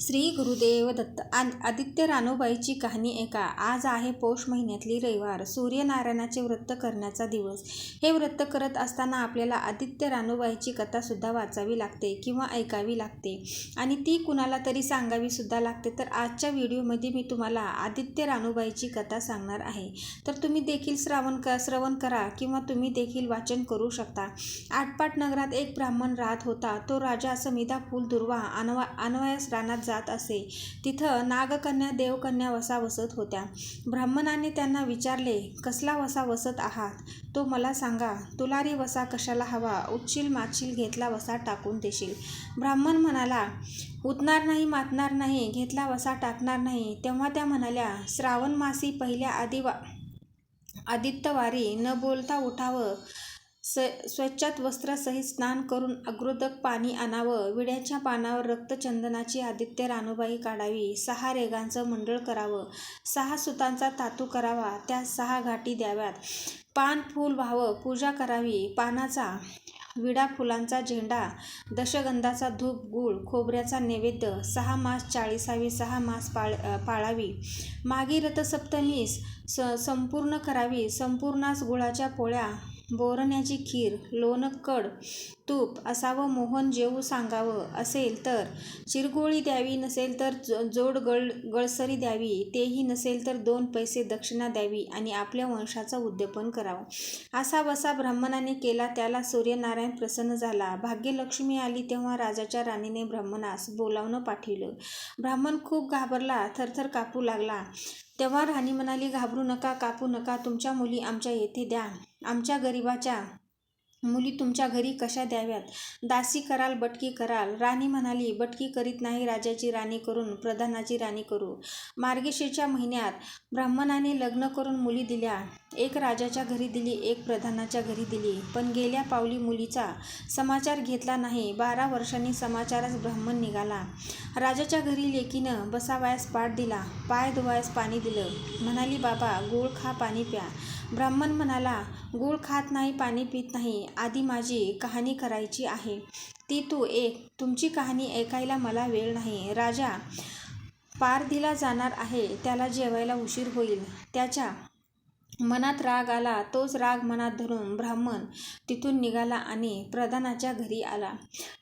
श्री गुरुदेव दत्त. आ आदित्य रानूबाईची कहाणी ऐका. आज आहे पौष महिन्यातली रविवार. सूर्यनारायणाचे व्रत करण्याचा दिवस. हे व्रत करत असताना आपल्याला आदित्य रानूबाईची कथासुद्धा वाचावी लागते किंवा ऐकावी लागते. आणि ती कुणाला तरी सांगावीसुद्धा लागते. तर आजच्या व्हिडिओमध्ये मी तुम्हाला आदित्य रानूबाईची कथा सांगणार आहे. तर तुम्ही देखील श्रावण क श्रवण करा किंवा तुम्ही देखील वाचन करू शकता. आटपाट नगरात एक ब्राह्मण राहत होता. तो राजा समिधा फुल दुर्वा अनवा अनवयास रानात जात असे. तिथं नागकन्या देवकन्या वसा वसत होत्या. ब्राह्मणाने त्यांना विचारले कसला वसा वसत आहात तो मला सांगा तुलारी वसा कशाला हवा? उच्शील माचील घेतला वसा टाकून देशील ब्राह्मण म्हणाला उतणार नाही मातणार नाही घेतला वसा टाकणार नाही तेव्हा त्या म्हणाल्या श्रावण मासी पहिल्या आदिवा आदित्यवारी न बोलता उठावं. स स्वच्छात वस्त्रासहित स्नान करून अग्रोदक पाणी आणावं विड्याच्या पानावर रक्तचंदनाची आदित्य रानूबाई काढावी सहा रेगांचं मंडळ करावं सहा सुतांचा तातू करावा त्या सहा घाटी द्याव्यात. पान फूल व्हावं पूजा करावी पानाचा विडा फुलांचा झेंडा दशगंधाचा धूप गूळ खोबऱ्याचा नैवेद्य सहा मास चाळीसावी सहा मास पाळ पाळावी. मागी रथसप्तमीस स संपूर्ण करावी संपूर्णास गुळाच्या पोळ्या बोरण्याची खीर लोणकड तूप असावं मोहन जेवू सांगावं असेल तर चिरगोळी द्यावी नसेल तर जोड गळ गळसरी द्यावी तेही नसेल तर दोन पैसे दक्षिणा द्यावी आणि आपल्या वंशाचं उद्यापन करावं. असा वसा ब्राह्मणाने केला त्याला सूर्यनारायण प्रसन्न झाला. भाग्यलक्ष्मी आली तेव्हा राजाच्या राणीने ब्राह्मणास बोलावणं पाठविलं. ब्राह्मण खूप घाबरला थरथर कापू लागला. तेव्हा राणी म्हणाली घाबरू नका कापू नका तुमच्या मुली आमच्या येथे द्या. आमच्या गरिबाच्या मुली तुमच्या घरी कशा द्याव्यात? दासी कराल बटकी कराल. राणी म्हणाली बटकी करीत नाही राजाची राणी करून प्रधानाची राणी करू. मार्गशीरच्या महिन्यात ब्राह्मणाने लग्न करून मुली दिल्या. एक राजाच्या घरी दिली एक प्रधानाच्या घरी दिली. पण गेल्या पावली मुलीचा समाचार घेतला नाही. बारा वर्षांनी समाचारच ब्राह्मण निघाला. राजाच्या घरी लेकीनं बसावयास पाठ दिला. पाय धुवायस पाणी दिलं. म्हणाली बाबा गोळ खा पाणी प्या. ब्राह्मण म्हणाला गूळ खात नाही पाणी पित नाही आधी माझी कहाणी करायची आहे. ती तू एक तुमची कहाणी ऐकायला मला वेळ नाही. राजा पारधीला जाणार आहे त्याला जेवायला उशीर होईल. त्याच्या मनात राग आला तोच राग मनात धरून ब्राह्मण तिथून निघाला आणि प्रधानाच्या घरी आला.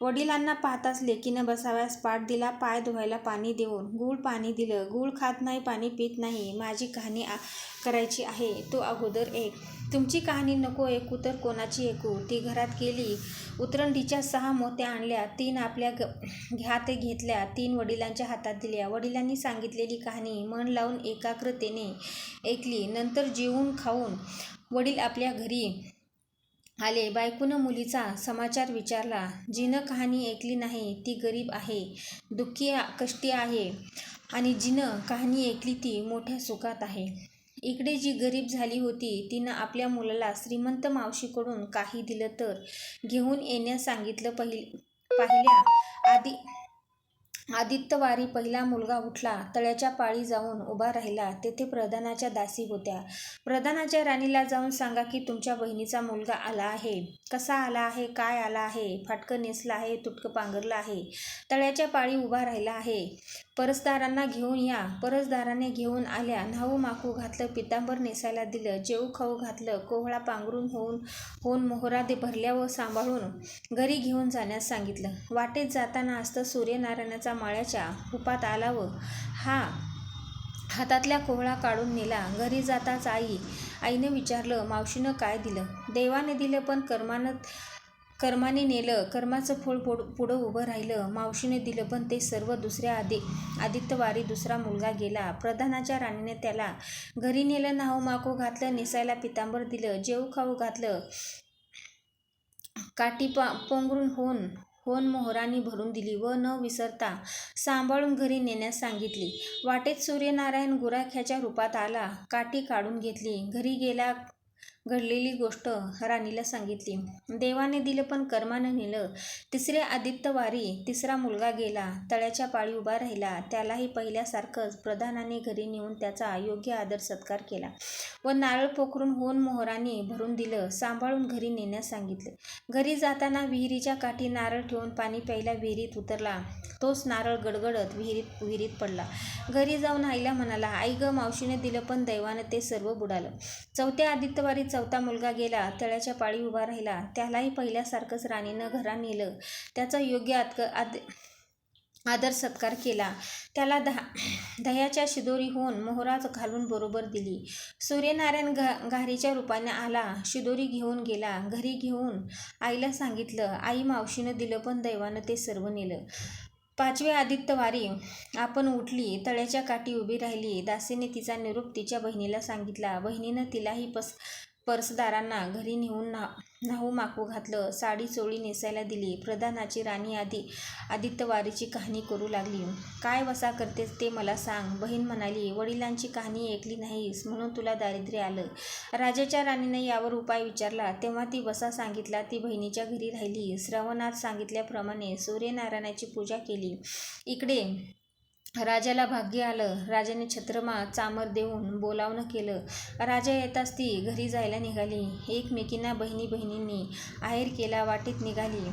वडिलांना पाहताच लेकीनं बसाव्यास पाठ दिला पाय धुवायला पाणी देऊन गूळ पाणी दिलं. गूळ खात नाही पाणी पित नाही. माझी कहाणी करायची आहे. तो अगोदर एक तुमची कहाणी नको ऐकू तर कोणाची ऐकू? ती घरात गेली उतरंडीच्या सहा मोत्या आणल्या तीन आपल्या ग घ्यात घेतल्या तीन वडिलांच्या हातात दिल्या. वडिलांनी सांगितलेली कहाणी मन लावून एकाग्रतेने ऐकली. नंतर जेवून खाऊन वडील आपल्या घरी आले. बायकोनं मुलीचा समाचार विचारला. जिनं कहाणी ऐकली नाही ती गरीब आहे दुःखी कष्टी आहे आणि जिनं कहाणी ऐकली ती मोठ्या सुखात आहे. इकडे जी गरीब झाली होती तिनं आपल्या मुलाला श्रीमंत मावशीकडून काही दिलं तर? घेऊन येण्यास सांगितलं पहिल पाहिल्या. आधी आदित्यवारी पहिला मुलगा उठला तळ्याच्या पाळी जाऊन उभा राहिला तेथे प्रधानाच्या दासी होत्या. प्रधानाच्या राणीला जाऊन सांगा की तुमच्या बहिणीचा मुलगा आला आहे. कसा आला आहे? काय आला आहे? फाटकं नेसलं आहे तुटकं पांघरलं आहे. तळ्याच्या पाळी उभा राहिला आहे. परसदारांना घेऊन या. परसदाराने घेऊन आल्या. न्हाऊ माकू घातलं पितांबर नेसायला दिलं जेऊ खाऊ घातलं कोहळा पांघरून होऊन होऊन मोहरा दे भरल्या व सांभाळून घरी घेऊन जाण्यास सांगितलं. वाटेत जाताना असतं सूर्यनारायणाचा माळ्याच्या रूपात आला व हा हातातल्या कोहळा काढून नेला. घरी जाताच आई आईनं विचारलं मावशीनं काय दिलं? देवाने दिलं पण कर्मानं कर्माने नेलं कर्माचं फळ पुढ पुढं उभं राहिलं मावशीने दिलं पण ते सर्व दुसऱ्या आदि आदित्यवारी दुसरा मुलगा गेला. प्रधानाच्या राणीने त्याला घरी नेलं नाव माको घातलं नेसायला पितांबर दिलं जेऊ खाऊ घातलं काठी पा पोंगरून होऊन होन मोहरांनी भरून दिली व न विसरता सांभाळून घरी नेण्यास सांगितली. वाटेत सूर्यनारायण गुराख्याच्या रूपात आला. काठी काढून घेतली. घरी गेला घडलेली गोष्ट राणीला सांगितली. देवाने दिलं पण कर्मानं नेलं. तिसरे आदित्य वारी तिसरा मुलगा गेला. तळ्याच्या पाळी उभा राहिला. त्यालाही पहिल्यासारखंच प्रधानाने घरी नेऊन त्याचा योग्य आदर सत्कार केला व नारळ पोखरून होऊन मोहराने भरून दिलं सांभाळून घरी नेण्यास सांगितले. घरी जाताना विहिरीच्या काठी नारळ ठेवून पाणी प्यायला विहिरीत उतरला. तोच नारळ गडगडत विहिरीत विहिरीत पडला. घरी जाऊन आईला म्हणाला आई ग मावशीने दिलं पण दैवानं ते सर्व बुडालं. चौथ्या आदित्यवारीचा चौथा मुलगा गेला तळ्याच्या पाळी उभा राहिला. त्यालाही पहिल्यासारखंच राणीनं घरा नेलं. त्याचा योग्य आदक आद आदर सत्कार केला. त्याला दहा दह्याच्या शिदोरी होऊन मोहरा घालून बरोबर दिली. सूर्यनारायण घा घारीच्या रूपाने आला. शिदोरी घेऊन गेला. घरी घेऊन आईला सांगितलं आई मावशीनं दिलं पण दैवानं ते सर्व नेलं. पाचवे आदित्यवारी आपण उठली. तळ्याच्या काठी उभी राहिली. दासीने तिचा निरोप तिच्या बहिणीला सांगितला. बहिणीनं तिलाही पस परसदारांना घरी नेऊन ना न्हाऊ माकू घातलं. साडी चोळी नेसायला दिली. प्रधानाची राणी आदी आदित्यवारीची कहाणी करू लागली. काय वसा करतेस ते मला सांग बहीण म्हणाली. वडिलांची कहाणी ऐकली नाहीस म्हणून तुला दारिद्र्य आलं. राजाच्या राणीने यावर उपाय विचारला. तेव्हा ती वसा सांगितला ती बहिणीच्या घरी राहिली. श्रवणात सांगितल्याप्रमाणे सूर्यनारायणाची पूजा केली. इकडे राजाला भाग्य आलं. राजाने छत्रमा चामर देऊन बोलावणं केलं. राजा येताच ती घरी जायला निघाली. एकमेकींना बहिणी बहिणींनी आहेर केला वाटेत निघाली.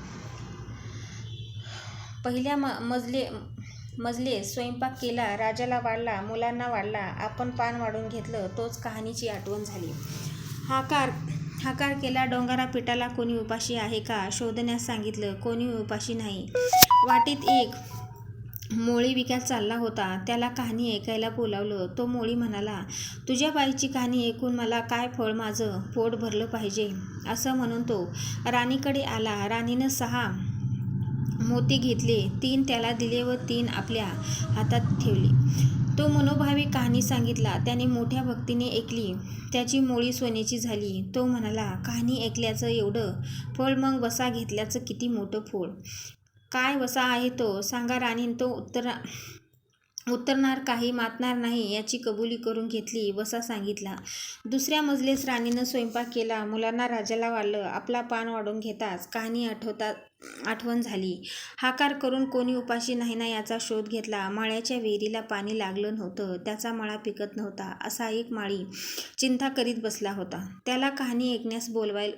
पहिल्या म मजले मजले स्वयंपाक केला. राजाला वाढला मुलांना वाढला. आपण पान वाढून घेतलं तोच कहाणीची आठवण झाली. हाकार हाकार केला डोंगरा पिठाला कोणी उपाशी आहे का? शोधण्यास सांगितलं कोणी उपाशी नाही. वाटेत एक मोळी विकास चालला होता. त्याला कहाणी ऐकायला बोलावलं. तो मोळी म्हणाला तुझ्या बाईची कहाणी ऐकून मला काय फळ माझं पोट भरलं पाहिजे? असं म्हणून तो राणीकडे आला. राणीनं सहा मोती घेतले. तीन त्याला दिले व तीन आपल्या हातात ठेवले. तो मनोभावी कहाणी सांगितला. त्याने मोठ्या भक्तीने ऐकली. त्याची मोळी सोन्याची झाली. तो म्हणाला कहाणी ऐकल्याचं एवढं फळ मग बसा घेतल्याचं किती मोठं फळ. काय वसा आहे तो? सांगा राणीन तो उत्तर उतरणार काही मातणार नाही याची कबुली करून घेतली वसा सांगितला. दुसऱ्या मजलेस राणीनं स्वयंपाक केला. मुलांना राजाला वाढलं. आपला पान वाढून घेताच कहाणी आठवता आठवण झाली. हाकार करून कोणी उपाशी नाही ना याचा शोध घेतला. माळ्याच्या विहिरीला पाणी लागलं नव्हतं. त्याचा मळा पिकत नव्हता. असा एक माळी चिंता करीत बसला होता. त्याला कहाणी ऐकण्यास बोलवाय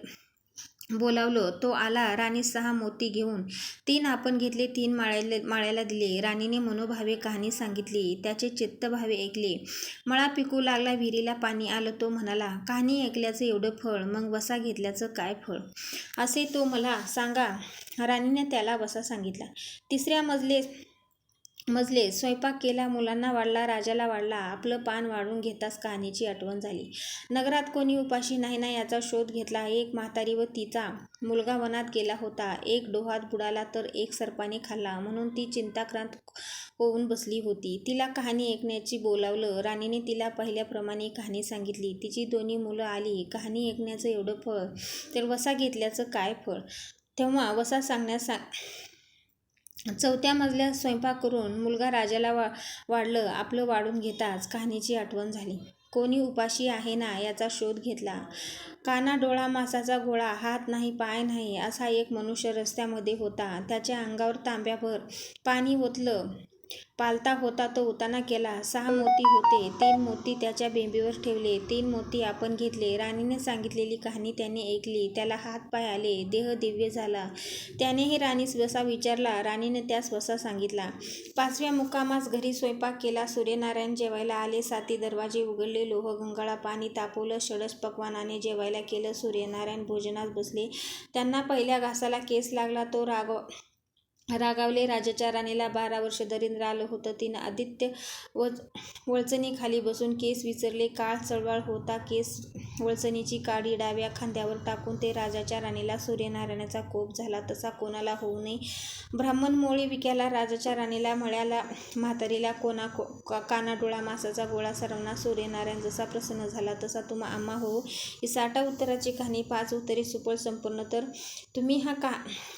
बोलावलं तो आला राणी सहा मोती घेऊन. तीन आपण घेतले तीन माळ्याला माळ्याला दिले. राणीने मनोभावे कहाणी सांगितली त्याचे चित्तभावे ऐकले. मळा पिकू लागला विहिरीला पाणी आलं तो म्हणाला कहाणी ऐकल्याचं एवढं फळ मग वसा घेतल्याचं काय फळ? असे तो मला सांगा. राणीने त्याला वसा सांगितला. तिसऱ्या मजले मजले स्वयंपाक केला मुलांना वाढला राजाला वाढला आपलं पान वाढून घेताच कहाणीची आठवण झाली. नगरात कोणी उपाशी नाही ना याचा शोध घेतला. एक म्हातारी व तिचा मुलगा वनात गेला होता. एक डोहात बुडाला तर एक सर्पाने खाल्ला म्हणून ती चिंताक्रांत होऊन बसली होती. तिला कहाणी ऐकण्याची बोलावलं. राणीने तिला पहिल्याप्रमाणे कहाणी सांगितली. तिची दोन्ही मुलं आली. कहाणी ऐकण्याचं एवढं फळ तर वसा घेतल्याचं काय फळ? तेव्हा वसा सांगण्यास चौथ्या मजल्यात स्वयंपाक करून मुलगा राजाला वा वाढलं आपलं वाढून घेताच कहाणीची आठवण झाली. कोणी उपाशी आहे ना याचा शोध घेतला. काना डोळा मासाचा गोळा हात नाही पाय नाही असा एक मनुष्य रस्त्यामध्ये होता. त्याच्या अंगावर तांब्याभर पाणी ओतलं. पालता होता तो उताना केला. सहा मोती होते. तीन मोती त्याच्या बेंबीवर ठेवले. तीन मोती आपण घेतले. राणीने सांगितलेली कहाणी त्याने ऐकली. त्याला हात पाय आले. देह दिव्य झाला. त्यानेही राणीस वसा विचारला. राणीने त्यास वसा सांगितला. पाचव्या मुक्कामास घरी स्वयंपाक केला. सूर्यनारायण जेवायला आले. साती दरवाजे उघडले. लोह गंगाळा पाणी तापवलं. षडश पकवानाने जेवायला केलं. सूर्यनारायण भोजनात बसले. त्यांना पहिल्या घासाला केस लागला. तो राग रागावले. राजाच्या राणीला बारा वर्ष दरिंद्र आलं होतं. तिनं आदित्य व वळचणीखाली बसून केस विसरले. काळ चळवळ होता. केस वळचणीची काडी डाव्या खांद्यावर टाकून ते राजाच्या राणीला सूर्यनारायणाचा कोप झाला. तसा कोणाला होऊ नये. ब्राह्मण मोळी विक्याला राजाच्या राणीला मळ्याला म्हातारीला कोणा को का कानाडोळा मासाचा गोळा सरवणा सूर्यनारायण जसा प्रसन्न झाला तसा तुम्हा आम्हा हो ही साठा उत्तराची कहाणी पाच उत्तरे सुपळ संपन्न. तर तुम्ही हा का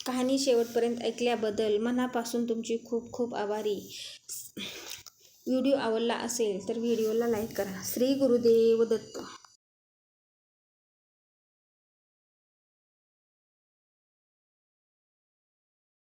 कहाणी शेवटपर्यंत ऐकल्याबद्दल बद्दल मनापासून तुमची खूप खूप आभारी. व्हिडिओ आवडला असेल तर व्हिडिओला लाईक करा. श्री गुरुदेव दत्त.